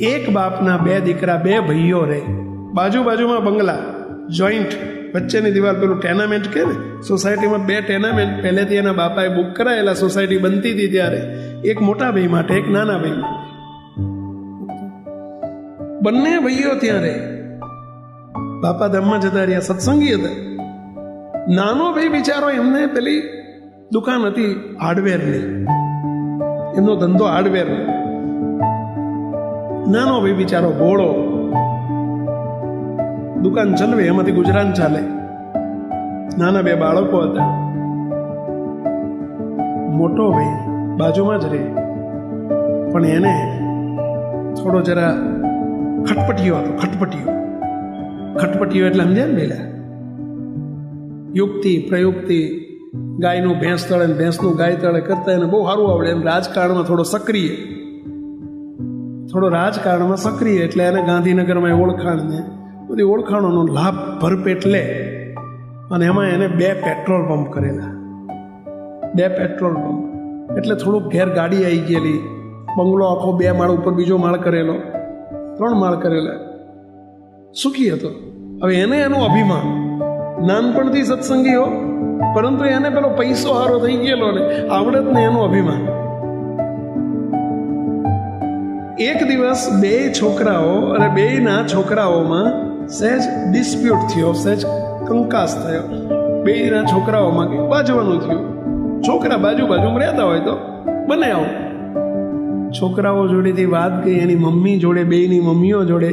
એક બાપના બે દીકરા, બે ભાઈઓ રહે. બાજુ બાજુમાં બંગલા જોઈન્ટ વચ્ચેની દિવાલ પેલું ટેનામેન્ટ કે ને? સોસાયટીમાં બે ટેનામેન્ટ પહેલેથી એના બાપાએ બુક કરાયેલા સોસાયટી બનતી હતી ત્યારે. એક મોટા ભાઈ માટે, એક નાના ભાઈ બંને ભાઈઓ ત્યાં રહે. બાપા ધામમાં જતા રહ્યા, સત્સંગી હતા. નાનો ભાઈ બિચારો એમને પેલી દુકાન હતી હાર્ડવેરની એમનો ધંધો હાર્ડવેર નાનો ભાઈ બિચારો ભોળો દુકાન ચલવે, એમાંથી ગુજરાન ચાલે. નાના બે બાળકો હતા. મોટો ભાઈ બાજુમાં જ રહે. પણ એને થોડો જરા ખટપટીયો હતો, ખટપટીયો. ખટપટીયો એટલે સમજ્યા ને પેલા? યુક્તિ, પ્રયુક્તિ, ગાયનું ભેંસ તળે ભેંસનું ગાય તળે કરતા એને બહુ સારું આવડે. એમ રાજકારણમાં થોડો સક્રિય. થોડો રાજકારણમાં સક્રિય એટલે એને ગાંધીનગરમાં ઓળખાણને બધી ઓળખાણોનો લાભ ભરપેટ લે. અને એમાં એને બે પેટ્રોલ પંપ કરેલા. બે પેટ્રોલ પંપ. એટલે થોડુંક ઘેર ગાડી આવી ગયેલી. બંગલો આખો બે માળ ઉપર બીજો માળ કરેલો. ત્રણ માળ કરેલા. સુખી હતો. હવે એને એનું અભિમાન. નાનપણથી સત્સંગી હો. પરંતુ એને પેલો પૈસો હારો થઈ ગયેલો ને આવડત ને એનું અભિમાન. એક દિવસ બે છોકરાઓ અને બેયના છોકરાઓમાં સહેજ ડિસ્પ્યુટ થયો, સહેજ કંકાસ થયો. બેયના છોકરાઓમાં કંઈક બાજવાનું થયું. છોકરા બાજુ બાજુમાં રહેતા હોય તો બને આવું. છોકરાઓ જોડેથી વાત ગઈ એની મમ્મી જોડે, બેયની મમ્મીઓ જોડે,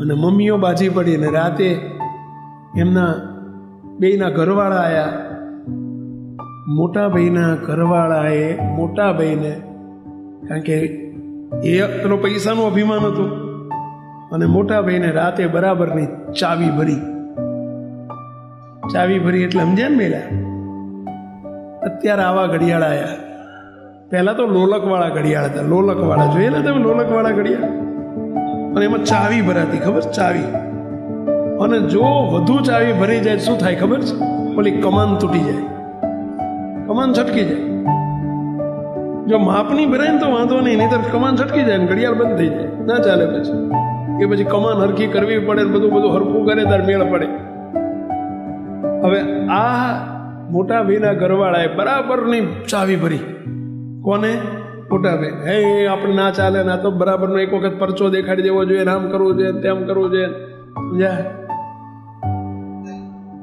અને મમ્મીઓ બાજી પડી અને રાતે એમના બેયના ઘરવાળા આવ્યા મોટા ભાઈના ઘરવાળાએ મોટા ભાઈને, કારણ કે એ પેલો પૈસાનું અભિમાન હતું. અને મોટા ભાઈને રાતે બરાબરની ચાવી ભરી. ચાવી ભરી એટલે સમજ્યા ને મેલા? અત્યારે આવા ઘડિયાળ આવ્યા પહેલા તો લોલકવાળા ઘડિયાળ હતા. લોલકવાળા ને તમે લોલકવાળા ઘડિયાળ? અને એમાં ચાવી ભરાતી, ખબર? ચાવી. અને જો વધુ ચાવી ભરી જાય શું થાય ખબર છે? ઓલી કમાન તૂટી જાય. કમાન છટકી જાય. જો માપની ભરાય ને તો વાંધો નહીં નહીં તો કમાન છટકી જાય ને ઘડિયાળ બંધ થઈ જાય. ના ચાલે પછી. એ પછી કમાન હરખી કરવી પડે બધું બધું હરખું કરે તાર મેળ પડે. હવે આ મોટા ભાઈના ઘરવાળાએ બરાબરની ચાવી ભરી. કોને? મોટા ભાઈ હે, આપણે ના ચાલે, ના તો બરાબરનો એક વખત પરચો દેખાડી દેવો જોઈએ આમ કરવું જોઈએ, તેમ કરવું જોઈએ.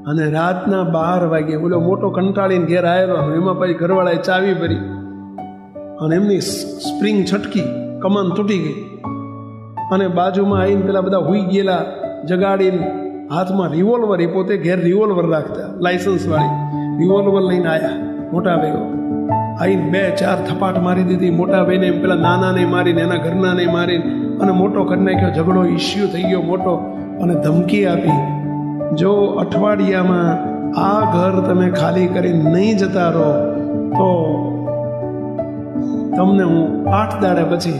અને રાતના બાર વાગે બોલો મોટો કંટાળીને ઘેર આવેલો એમાં પછી ઘરવાળાએ ચાવી ભરી. અને એમની સ્પ્રિંગ છટકી, કમાન તૂટી ગઈ. અને બાજુમાં આવીને પેલા બધા હુઈ ગયેલા, જગાડીને હાથમાં રિવોલ્વર એ પોતે ઘેર રિવોલ્વર રાખતા લાયસન્સ વાળી. રિવોલ્વર લઈને આવ્યા મોટા ભાઈઓ. આવીને બે, ચાર થપાટ મારી દીધી, મોટા ભાઈને એમ પેલા નાનાને મારીને, એના ઘરનાને મારીને, અને મોટો કરી નાખ્યો, ઝઘડો ઇસ્યુ થઈ ગયો મોટો, અને ધમકી આપી. જો અઠવાડિયામાં આ ઘર તમે ખાલી કરીને નહીં જતા રહો, તો તમને હું આઠ દાડા પછી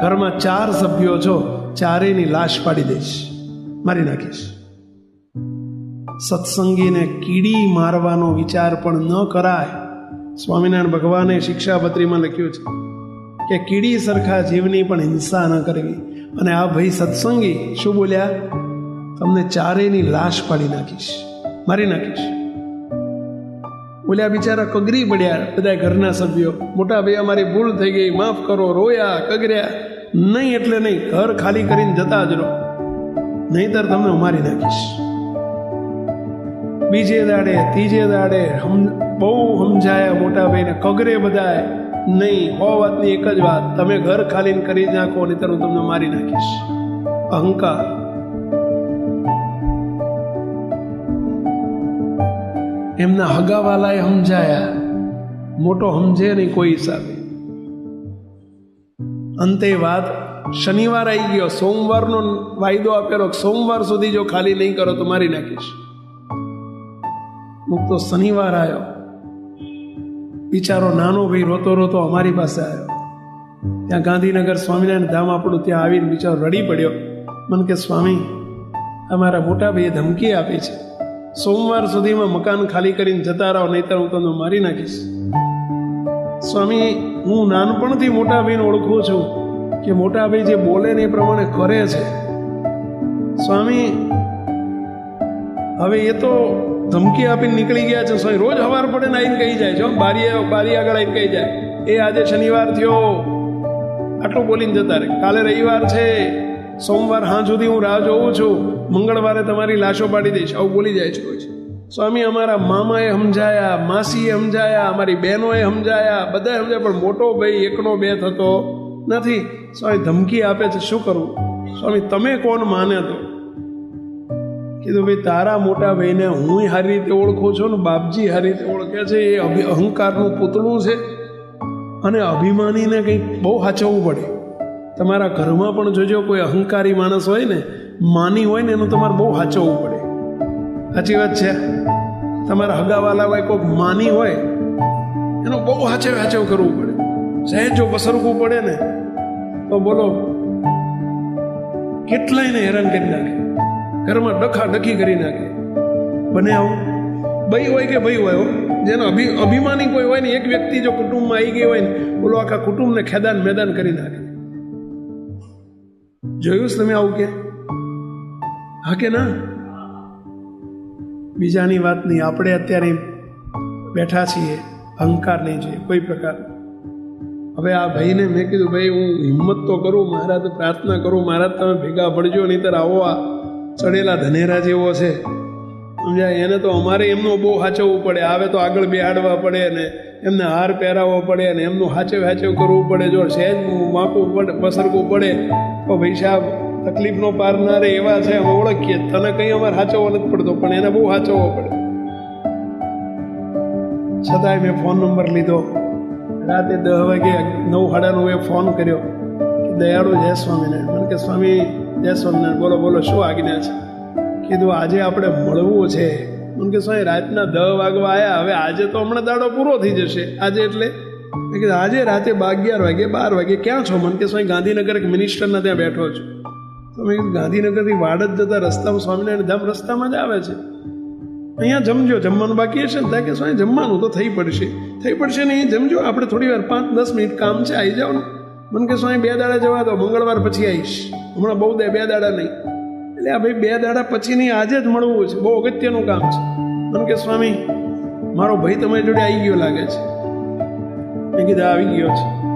ઘરમાં ચાર સભ્યો છો, ચારેયની લાશ પાડી દઈશ. મારી નાખીશ. સત્સંગીને કીડી મારવાનો વિચાર પણ ન કરાય. સ્વામિનારાયણ ભગવાને શિક્ષાપત્રીમાં લખ્યું છે કે કીડી સરખા જીવની પણ હિંસા ન કરવી. અને આ ભાઈ સત્સંગી શું બોલ્યા? તમને ચારેયની લાશ પાડી નાખીશ. મારી નાખીશ. બોલ્યા, બિચારા કગરી પડ્યા બધા ઘરના સભ્યો. મોટા ભાઈ, અમારી ભૂલ થઈ ગઈ. માફ કરો, રોયા, કગર્યા. નહીં એટલે નહીં, ઘર ખાલી કરીને જતા જ રહો. નહીતર તમને મારી નાખીશ. બીજે દાડે, ત્રીજે દાડે બહુ સમજાયા મોટા ભાઈને, કગરે બધાએ નહીં હો વાતની એક જ વાત. તમે ઘર ખાલીને કરી નાખો, નહીતર હું તમને મારી નાખીશ. અહંકાર. એમના હગાવાલાએ સમજાયા. મોટો સમજે નહીં કોઈ હિસાબે. અંતે વાત, શનિવાર આવી ગયો. સોમવારનો વાયદો આપેલો સોમવાર સુધી જો ખાલી નહીં કરો તો મારી નાખીશ. મુક તો શનિવાર આવ્યો બિચારો નાનો ભાઈ રોતો રોતો અમારી પાસે આવ્યો ત્યાં ગાંધીનગર સ્વામિનારાયણ ધામ આપણું ત્યાં આવીને બિચારો રડી પડ્યો. મને કે, સ્વામી અમારા મોટા ભાઈએ ધમકી આપી છે. સોમવાર સુધીમાં મકાન ખાલી કરીને જતા રહો, નહીતર હું તમને મારી નાખીશ. સ્વામી, હું નાનપણથી મોટા ભાઈને ઓળખું છું કે મોટા ભાઈ જે બોલે ને એ પ્રમાણે કરે છે. સ્વામી, હવે એ તો ધમકી આપીને નીકળી ગયા છે. સ્વામી, રોજ હવાર પડે ને આવીને કહી જાય છે બારી બારી આગળ આવીને કહી જાય. એ આજે શનિવાર થયો. આટલું બોલીને જતા રહે. કાલે રવિવાર છે. સોમવાર હા સુધી હું રાહ જોઉં છું. મંગળવારે તમારી લાશો પાડી દઈશ. આવું બોલી જાય છે કોઈ. સ્વામી, અમારા મામાએ સમજાયા, માસીએ સમજાયા, અમારી બહેનોએ સમજાયા, બધાએ સમજાયા, પણ મોટો ભાઈ એકનો બે થતો નથી. સ્વામી, ધમકી આપે છે, શું કરવું સ્વામી, તમે કોણ માને તો? કીધું, ભાઈ, તારા મોટા ભાઈને હું સારી રીતે ઓળખું છું ને બાપજી સારી રીતે ઓળખે છે, એ અહંકારનું પૂતળું છે. અને અભિમાનીને કંઈક બહુ સાચવવું પડે. તમારા ઘરમાં પણ જોજો કોઈ અહંકારી માણસ હોય ને, માની હોય ને, એનું તમારે બહુ સાચવવું પડે. સાચી વાત છે. તમારા હગાવાલા હોય કોઈક માની હોય, એનું બહુ હાચવ હાચવ કરવું પડે. સહેજ જો વસરવું પડે ને, તો બોલો, કેટલાયને હેરાન કરી નાખે. ઘરમાં ડખા ડખી કરી નાખે. બને આવું. ભાઈ હોય કે ભાઈ હોય. જેનો અભિ, અભિમાની કોઈ હોય ને, એક વ્યક્તિ જો કુટુંબમાં આવી ગઈ હોય ને, બોલો આખા કુટુંબને ખેદાન મેદાન કરી નાખે. જોયું તમે આવું કે? હા કે ના? બીજાની વાત નહીં. આપણે અત્યારે બેઠા છીએ. અહંકાર નહીં જોઈએ. કોઈ પ્રકાર. હવે આ ભાઈને મેં કીધું, ભાઈ, હું હિંમત તો કરું, મહારાજ, પ્રાર્થના કરું. મહારાજ, તમે ભેગા પડજો નહીંતર આવો આ ચડેલા ધનેરા જેવો છે. સમજાય, એને તો અમારે એમનું બહુ સાચવવું પડે. આવે તો આગળ બેહાડવા પડે ને એમને હાર પહેરાવવો પડે ને એમનું હાચવ હાચવ કરવું પડે. જો સહેજ માપવું પડે, પસરવું પડે, તો ભાઈ સાહેબ, તકલીફનો પાર ના રહે એવા છે, અમે ઓળખીએ. તને કંઈ અમારે સાચવવો નથી પડતો, પણ એને બહુ હાચવવો પડે. છતાંય મેં ફોન નંબર લીધો. રાતે દસ વાગે નવ સાડા નવે ફોન કર્યો દયાળુ જય સ્વામિનારાયણ મને કે, સ્વામી જય સ્વામિનારાયણ બોલો બોલો, શું આજ્ઞા છે? કીધું, આજે આપણે મળવું છે. મને કે, સાહેબ, રાતના દસ વાગવા આવ્યા હવે આજે તો હમણાં દાડો પૂરો થઈ જશે. આજે એટલે? કીધું, આજે રાતે અગિયાર વાગે, બાર વાગે. ક્યાં છો? મને કે, સાહેબ, ગાંધીનગર એક મિનિસ્ટરના ત્યાં બેઠો છું. તો મેં ગાંધીનગરથી વાડજ જતા રસ્તામાં સ્વામિનારાયણ ધામ રસ્તામાં જ આવે છે. અહીંયા જમજો. જમવાનું બાકી હશે ને? ત્યાં કે સ્વામી જમવાનું તો થઈ પડશે. થઈ પડશે ને? એ જમજો. આપણે થોડી વાર પાંચ દસ મિનિટ કામ છે. આવી જાઓ ને. મને કે સ્વામી બે દાડા જવા દો. મંગળવાર પછી આવીશ હમણાં બહુ દે, બે દાડા નહીં. એટલે આ ભાઈ બે દાડા પછીની આજે જ મળવું છે. બહુ અગત્યનું કામ છે. મને કે સ્વામી, મારો ભાઈ તમારી જોડે આવી ગયો લાગે છે. મેં કીધું, આવી ગયો છે.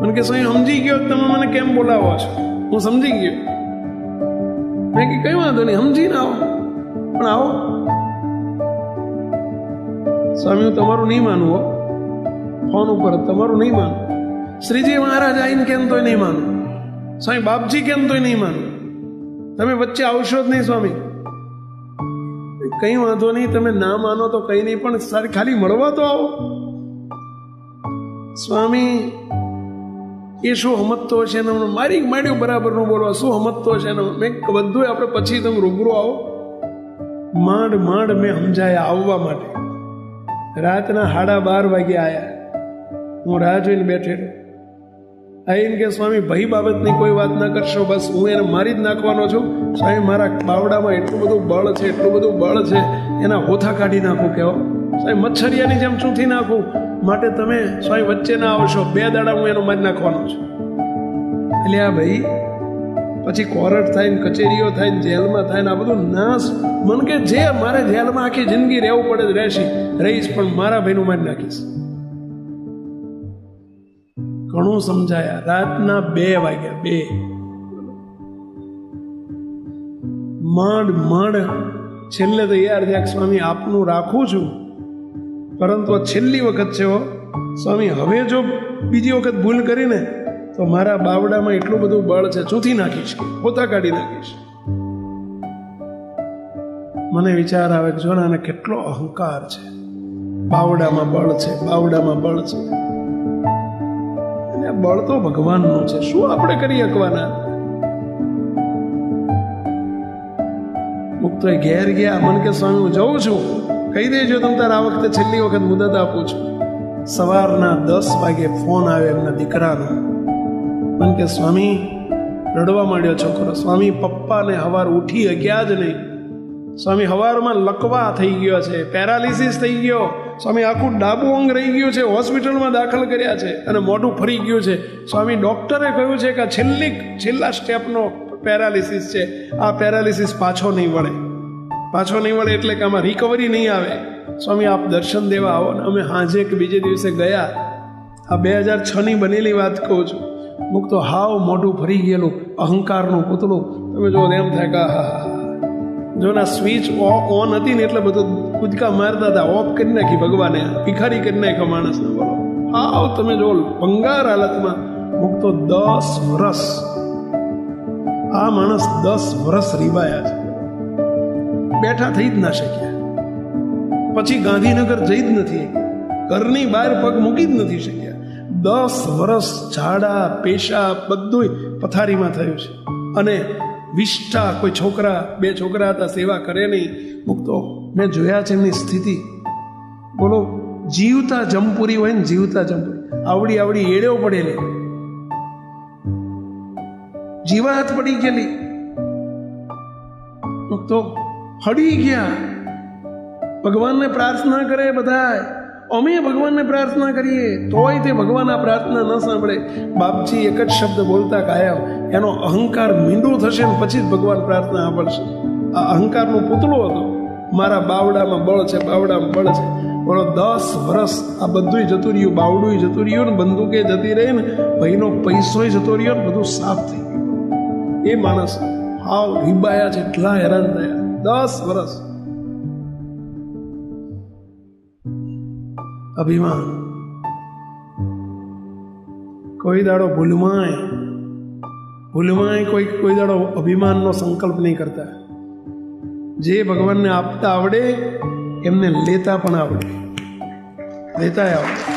મને કે, સ્વામી, સમજી ગયો તમે મને કેમ બોલાવો છો? હું સમજી ગયો. મેં કે કઈ વાંધો નહીં, સમજીને આવો. પણ આવો. સ્વામી, હું તમારું નહીં માનું હો. ફોન ઉપર, તમારું નહીં માનું. શ્રીજી મહારાજ આવીને કેમ તોય નહીં માનું. સ્વામી, બાપજી કેમ તોય નહીં માનું. તમે વચ્ચે આવશો જ નહીં, સ્વામી. કંઈ વાંધો નહીં, તમે ના માનો તો કંઈ નહીં, પણ સારી ખાલી મળવા તો આવો. સ્વામી, એ શું હમતતો હશે ને મારી માંડ્યું બરાબરનું બોલવા, શું હમતતો હશે ને મેં બધું આપણે પછી તમે રૂબરૂ આવો. માંડ માંડ મેં સમજાયા આવવા માટે. રાતના સાડા બાર વાગે આવ્યા હું રાહ જોઈને બેઠેલો. આવીને કે, સ્વામી, ભાઈ બાબતની કોઈ વાત ના કરશો, બસ હું એને મારી જ નાખવાનો છું. સ્વામી, મારા બાવડામાં એટલું બધું બળ છે, એટલું બધું બળ છે, એના હોથા કાઢી નાખું કેવો સ્વામી, મચ્છરિયાની જેમ ચૂંથી નાખું. માટે તમે, સ્વામી, વચ્ચે ના આવશો. બે દાડા હું એનો મારી નાખવાનો છું. એટલે આ ભાઈ પછી કોરટ થાય ને કચેરીઓ થાય ને જેલમાં થાય ને આ બધું નાશ. મન કે, જે મારે જેલમાં આખી જિંદગી રહેવું પડે જ રહેશે, રહીશ, પણ મારા ભાઈનું મારી નાખીશ. ઘણું સમજાયા. રાતના બે વાગ્યા, બે. માંડ માંડ, છેલ્લે તૈયાર થયા સ્વામી, આપનું રાખું છું. પરંતુ છેલ્લી વખત છે સ્વામી, હવે જો બીજી વખત ભૂલ કરીને, તો મારા બાવડામાં એટલું બધું બળ છે, ચૂથી નાખીશ, પોતા કાઢી નાખીશ. મને વિચાર આવે કે જો ને આને કેટલો અહંકાર છે. બાવડામાં બળ છે, બાવડામાં બળ છે. બળ તો ભગવાનનું છે. શું આપણે કરી શકવાના? મુક્ત ઘેર ગયા. મન કે સ્વામી, હું જઉં છું. કહી દેજો તમે તારે આ વખતે છેલ્લી વખત મુદત આપું છું. સવારના દસ વાગે ફોન આવે એમના દીકરાનો. મન કે સ્વામી, રડવા માંડ્યો છોકરો. સ્વામી, પપ્પાને હવાર ઉઠી ગયા જ નહીં. સ્વામી, હવારમાં લકવા થઈ ગયો છે. પેરાલિસિસ થઈ ગયો. સ્વામી, આખું ડાબું અંગ રહી ગયું છે, હોસ્પિટલમાં દાખલ કર્યા છે અને મોઢું ફરી ગયું છે. સ્વામી, ડૉક્ટરે કહ્યું છે કે છેલ્લી, છેલ્લા સ્ટેપનો પેરાલિસિસ છે. આ પેરાલિસિસ પાછો નહીં વળે. પાછો નહીં વળે એટલે કે આમાં રિકવરી નહીં આવે. સ્વામી, આપ દર્શન દેવા આવો ને અમે હાજે કે બીજે દિવસે ગયા. આ બે હજાર છની બનેલી વાત કહું છું. મુક તો હાવ મોઢું ફરી ગયેલું, અહંકારનું પૂતળું. તમે જો એમ થાય કે આહા જો ના સ્વિચ ઓન હતી ને એટલે બધું કૂદકા મારતા હતા. ઓફ કરી નાખી ભગવાને. ભિખારી કરી નાખ્યો માણસને બોલો. આવ તમે જો ભંગાર હાલતમાં મૂકતો દસ વર્ષ આ માણસ દસ વર્ષ રીબાયા છે. બેઠા થઈ જ ના શક્યા. પછી ગાંધીનગર જઈ જ નથી ઘરની બહાર પગ મૂકી જ નથી શક્યા. દસ વર્ષ ઝાડા પેશા બધું પથારીમાં થયું છે. અને વિષ્ઠા, કોઈ છોકરા, બે છોકરા હતા, સેવા કરે નહીં. મુક્તો મેં જોયા છે એમની સ્થિતિ. બોલો, જીવતા જમપુરી હોય ને જીવતા જમપુરી. આવડી આવડી એડેઓ પડેલી. જીવાત પડી ગયેલી. તો હડી ગયા. ભગવાનને પ્રાર્થના કરે બધા અમે ભગવાનને પ્રાર્થના કરીએ, તોય તે ભગવાન આ પ્રાર્થના ન સાંભળે. બાપજી એક જ શબ્દ બોલતા કાયમ એનો અહંકાર મીંડો થશે ને પછી જ ભગવાન પ્રાર્થના સાંભળશે. આ અહંકારનું પૂતળો હતો. મારા બાવડામાં બળ છે, બાવડામાં બળ છે. પણ દસ વર્ષ આ બધું જતું રહ્યું બાવડું જતું રહ્યું ને બંદૂકે જતી રહી ને ભાઈનો પૈસોય જતો રહ્યો ને બધું સાફ થઈ ગયું. એ માણસ હાવ રીબાયા છે, એટલા હેરાન થયા. દસ વર્ષ અભિમાન. કોઈ દાડો ભૂલમાંય ભૂલમાંય કોઈ કોઈ દાડો અભિમાનનો સંકલ્પ નહીં કરતા જે ભગવાનને આપતા આવડે, એમને લેતા પણ આવડે લેતાય આવડે?